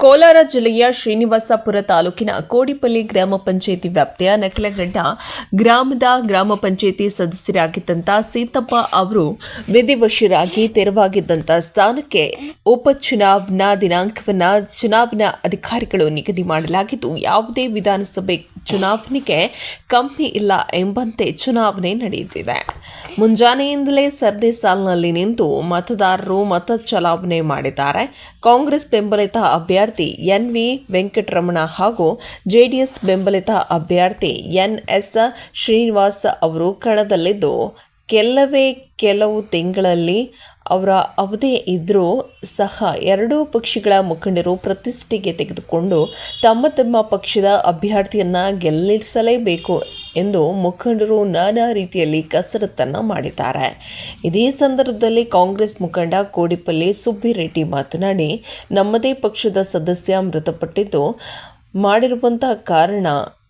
ಕೋಲಾರ ಜಿಲ್ಲೆಯ ಶ್ರೀನಿವಾಸಪುರ ತಾಲೂಕಿನ ಕೋಡಿಪಲ್ಲಿ ಗ್ರಾಮ ಪಂಚಾಯಿತಿ ವ್ಯಾಪ್ತಿಯ ನಕಲಗಡ್ಡ ಗ್ರಾಮದ ಗ್ರಾಮ ಪಂಚಾಯಿತಿ ಸದಸ್ಯರಾಗಿದ್ದಂಥ ಸೀತಪ್ಪ ಅವರು ವಿಧಿವಶರಾಗಿ ತೆರವಾಗಿದ್ದಂಥ ಸ್ಥಾನಕ್ಕೆ ಉಪಚುನಾವಣಾ ದಿನಾಂಕವನ್ನು ಚುನಾವಣಾ ಅಧಿಕಾರಿಗಳು ನಿಗದಿ ಮಾಡಲಾಗಿದ್ದು, ಯಾವುದೇ ವಿಧಾನಸಭೆ ಚುನಾವಣೆಗೆ ಕಮ್ಮಿ ಇಲ್ಲ ಎಂಬಂತೆ ಚುನಾವಣೆ ನಡೆಯುತ್ತಿದೆ. ಮುಂಜಾನೆಯಿಂದಲೇ ಸರದಿ ಸಾಲಿನಲ್ಲಿ ನಿಂತು ಮತದಾರರು ಮತ ಚಲಾವಣೆ ಮಾಡಿದ್ದಾರೆ. ಕಾಂಗ್ರೆಸ್ ಬೆಂಬಲಿತ ಅಭ್ಯರ್ಥಿ ಎನ್ ವಿ ವೆಂಕಟರಮಣ ಹಾಗೂ ಜೆಡಿಎಸ್ ಬೆಂಬಲಿತ ಅಭ್ಯರ್ಥಿ ಎನ್ ಎಸ್ ಶ್ರೀನಿವಾಸ್ ಅವರು ಕಣದಲ್ಲಿದ್ದು, ಕೆಲವೇ ಕೆಲವು ತಿಂಗಳಲ್ಲಿ ಅವರ ಅವಧಿ ಇದ್ದರೂ ಸಹ ಎರಡೂ ಪಕ್ಷಗಳ ಮುಖಂಡರು ಪ್ರತಿಷ್ಠೆಗೆ ತೆಗೆದುಕೊಂಡು ತಮ್ಮ ತಮ್ಮ ಪಕ್ಷದ ಅಭ್ಯರ್ಥಿಯನ್ನು ಗೆಲ್ಲಿಸಲೇಬೇಕು ಎಂದು ಮುಖಂಡರು ನಾನಾ ರೀತಿಯಲ್ಲಿ ಕಸರತ್ತನ್ನು ಮಾಡಿದ್ದಾರೆ. ಇದೇ ಸಂದರ್ಭದಲ್ಲಿ ಕಾಂಗ್ರೆಸ್ ಮುಖಂಡ ಕೋಡಿಪಲ್ಲಿ ಸುಬ್ಬಿರೆಡ್ಡಿ ಮಾತನಾಡಿ, ನಮ್ಮದೇ ಪಕ್ಷದ ಸದಸ್ಯ ಮೃತಪಟ್ಟಿದ್ದು ಮಾಡಿರುವಂಥ ಕಾರಣ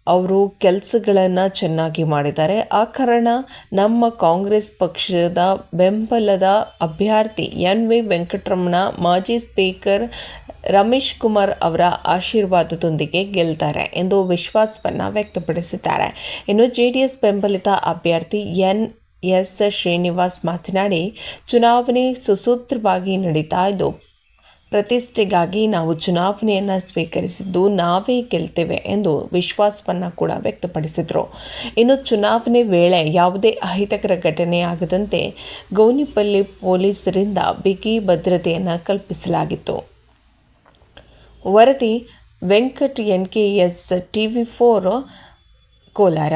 ಅವರು ಕೆಲಸಗಳನ್ನು ಚೆನ್ನಾಗಿ ಮಾಡಿದ್ದಾರೆ. ಆ ಕಾರಣ ನಮ್ಮ ಕಾಂಗ್ರೆಸ್ ಪಕ್ಷದ ಬೆಂಬಲದ ಅಭ್ಯರ್ಥಿ ಎನ್ ವಿ ವೆಂಕಟರಮಣ, ಮಾಜಿ ಸ್ಪೀಕರ್ ರಮೇಶ್ ಕುಮಾರ್ ಅವರ ಆಶೀರ್ವಾದದೊಂದಿಗೆ ಗೆಲ್ತಾರೆ ಎಂದು ವಿಶ್ವಾಸವನ್ನು ವ್ಯಕ್ತಪಡಿಸಿದ್ದಾರೆ. ಇನ್ನು ಜೆ ಡಿ ಎಸ್ ಬೆಂಬಲಿತ ಅಭ್ಯರ್ಥಿ ಎನ್ ಎಸ್ ಶ್ರೀನಿವಾಸ್ ಮಾತನಾಡಿ, ಚುನಾವಣೆ ಸುಸೂತ್ರವಾಗಿ ನಡೀತಾ ಇದ್ದು ಪ್ರತಿಷ್ಠೆಗಾಗಿ ನಾವು ಚುನಾವಣೆಯನ್ನು ಸ್ವೀಕರಿಸಿದ್ದು ನಾವೇ ಗೆಲ್ತೇವೆ ಎಂದು ವಿಶ್ವಾಸವನ್ನು ಕೂಡ ವ್ಯಕ್ತಪಡಿಸಿದರು. ಇನ್ನು ಚುನಾವಣೆ ವೇಳೆ ಯಾವುದೇ ಅಹಿತಕರ ಘಟನೆ ಆಗದಂತೆ ಗೌನಿಪಲ್ಲಿ ಪೊಲೀಸರಿಂದ ಬಿಗಿ ಭದ್ರತೆಯನ್ನು ಕಲ್ಪಿಸಲಾಗಿತ್ತು. ವರದಿ Venkat N K S T V four Kolar.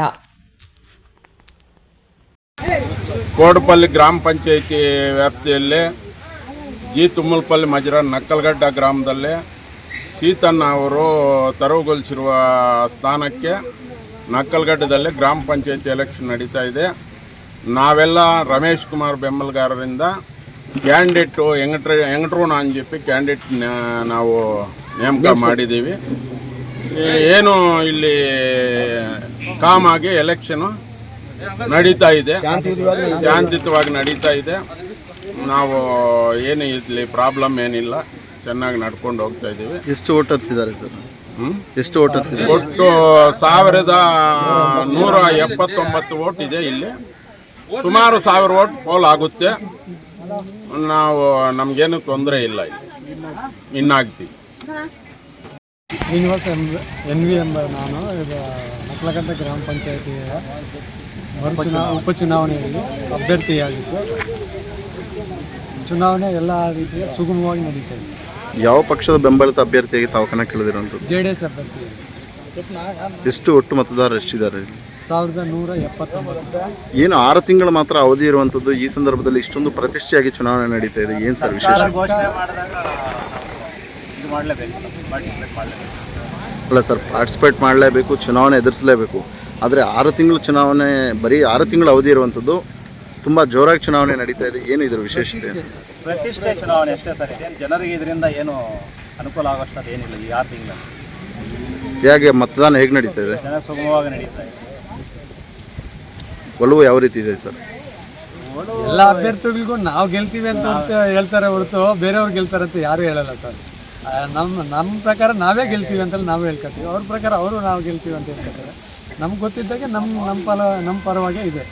Kodapalli ಗ್ರಾಮ ಪಂಚಾಯಿತಿ ವ್ಯಾಪ್ತಿಯಲ್ಲಿ ಜಿ ತುಮ್ಮಲ್ಪಲ್ಲಿ ಮಜರ ನಕ್ಕಲ್ಗಡ್ಡ ಗ್ರಾಮದಲ್ಲೇ ಸೀತನ್ನ ಅವರು ತೆರವುಗೊಳಿಸಿರುವ ಸ್ಥಾನಕ್ಕೆ ನಕ್ಕಲ್ಗಡ್ಡದಲ್ಲಿ ಗ್ರಾಮ ಪಂಚಾಯತಿ ಎಲೆಕ್ಷನ್ ನಡೀತಾ ಇದೆ. ನಾವೆಲ್ಲ ರಮೇಶ್ ಕುಮಾರ್ ಬೆಂಬಲಗಾರರಿಂದ ಕ್ಯಾಂಡಿಡೇಟು ಹೆಂಗಟ್ರ ಹೆಂಗಟ್ರೂನ ಅಂತ ಚೆಪ್ಪಿ ಕ್ಯಾಂಡಿಡೇಟ್ ನಾವು ನೇಮಕ ಮಾಡಿದ್ದೀವಿ. ಏನು ಇಲ್ಲಿ ಕಾಮಾಗಿ ಎಲೆಕ್ಷನು ನಡೀತಾ ಇದೆ. ಶಾಂತಿಯುತವಾಗಿ ನಡೀತಾ ಇದೆ. ನಾವು ಏನು ಇಲ್ಲಿ ಪ್ರಾಬ್ಲಮ್ ಏನಿಲ್ಲ ಚೆನ್ನಾಗಿ ನಡ್ಕೊಂಡು ಹೋಗ್ತಾ ಇದ್ದೀವಿ. ಎಷ್ಟು ವೋಟರ್ಸ್ ಇದ್ದಾರೆ ಸರ್? ಹ್ಮ್? ಎಷ್ಟು ವೋಟರ್ಸ್ ಇದೆ ಒಟ್ಟು ಸಾವಿರದ ನೂರ ಎಪ್ಪತ್ತೊಂಬತ್ತು ಓಟ್ ಇದೆ ಇಲ್ಲಿ. ಸುಮಾರು ಸಾವಿರ ಓಟ್ ಪೋಲ್ ಆಗುತ್ತೆ. ನಾವು ನಮಗೇನು ತೊಂದರೆ ಇಲ್ಲ ಇಲ್ಲಿ. ಇನ್ನಾಗ್ತೀವಿ ಶ್ರೀನಿವಾಸ್ ಎಂಬ ಎನ್ ವಿ ಎಂಬ ನಾನು ಇದು ಮಕ್ಕಳಗಂಟ ಗ್ರಾಮ ಪಂಚಾಯತಿಯ ಉಪಚುನಾವಣೆಯಲ್ಲಿ ಅಭ್ಯರ್ಥಿಯಾಗಿದ್ದು. ಚುನಾವಣೆ ಎಲ್ಲ ರೀತಿಯ ಸುಗಮವಾಗಿ ನಡೀತಾ ಇದೆ. ಯಾವ ಪಕ್ಷದ ಬೆಂಬಲಿತ ಅಭ್ಯರ್ಥಿಯಾಗಿ ತಾವು ಕಣಕ್ಕಿಳಿದಿರುವಂಥದ್ದು ಜೆ ಡಿ ಎಸ್ ಅಭ್ಯರ್ಥಿ. ಎಷ್ಟು ಒಟ್ಟು ಮತದಾರರು ಎಷ್ಟಿದ್ದಾರೆ? ಸಾವಿರದ ನೂರ ಎಪ್ಪತ್ತೊಂಬತ್ತು. ಏನು ಆರು ತಿಂಗಳು ಮಾತ್ರ ಅವಧಿ ಇರುವಂಥದ್ದು ಈ ಸಂದರ್ಭದಲ್ಲಿ ಇಷ್ಟೊಂದು ಪ್ರತಿಷ್ಠೆಯಾಗಿ ಚುನಾವಣೆ ನಡೀತಾ ಇದೆ. ಏನು ಸರ್ ವಿಶೇಷ? ಅಲ್ಲ ಸರ್ ಪಾರ್ಟಿಸಿಪೇಟ್ ಮಾಡಲೇಬೇಕು ಚುನಾವಣೆ ಎದುರಿಸಲೇಬೇಕು. ಆದರೆ ಆರು ತಿಂಗಳು ಚುನಾವಣೆ ಬರೀ ಆರು ತಿಂಗಳು ಅವಧಿ ಇರುವಂಥದ್ದು ತುಂಬ ಜೋರಾಗಿ ಚುನಾವಣೆ ನಡೀತಾ ಇದೆ. ಏನು ಇದರ ವಿಶೇಷತೆ? ಪ್ರತಿಷ್ಠೆ ಚುನಾವಣೆ ಅಷ್ಟೇ ಸರ್. ಇದೇನು ಜನರಿಗೆ ಇದರಿಂದ ಏನು ಅನುಕೂಲ ಆಗೋಷ್ಟದು ಏನಿಲ್ಲ ಈ ಆರು ತಿಂಗಳ. ಹೇಗೆ ಮತದಾನ ಹೇಗೆ ನಡೀತಾ ಇದೆ? ಜನ ಸುಗಮವಾಗಿ ನಡೀತಾ ಇದೆ. ಒಲವು ಯಾವ ರೀತಿ ಇದೆ ಸರ್? ಎಲ್ಲ ಅಭ್ಯರ್ಥಿಗಳಿಗೂ ನಾವು ಗೆಲ್ತೀವಿ ಅಂತ ಹೇಳ್ತಾರೆ ಹೊರತು ಬೇರೆಯವ್ರು ಗೆಲ್ತಾರೆ ಅಂತ ಯಾರು ಹೇಳಲ್ಲ ಸರ್. ನಮ್ಮ ನಮ್ಮ ಪ್ರಕಾರ ನಾವೇ ಗೆಲ್ತೀವಿ ಅಂತ ನಾವು ಹೇಳ್ಕೊತೀವಿ. ಅವ್ರ ಪ್ರಕಾರ ಅವರು ನಾವು ಗೆಲ್ತೀವಿ ಅಂತ ಹೇಳ್ಕೊತಾರೆ. ನಮ್ಗೆ ಗೊತ್ತಿದ್ದಾಗೆ ನಮ್ಮ ನಮ್ಮ ಪರ ನಮ್ಮ ಪರವಾಗೇ ಇದೆ.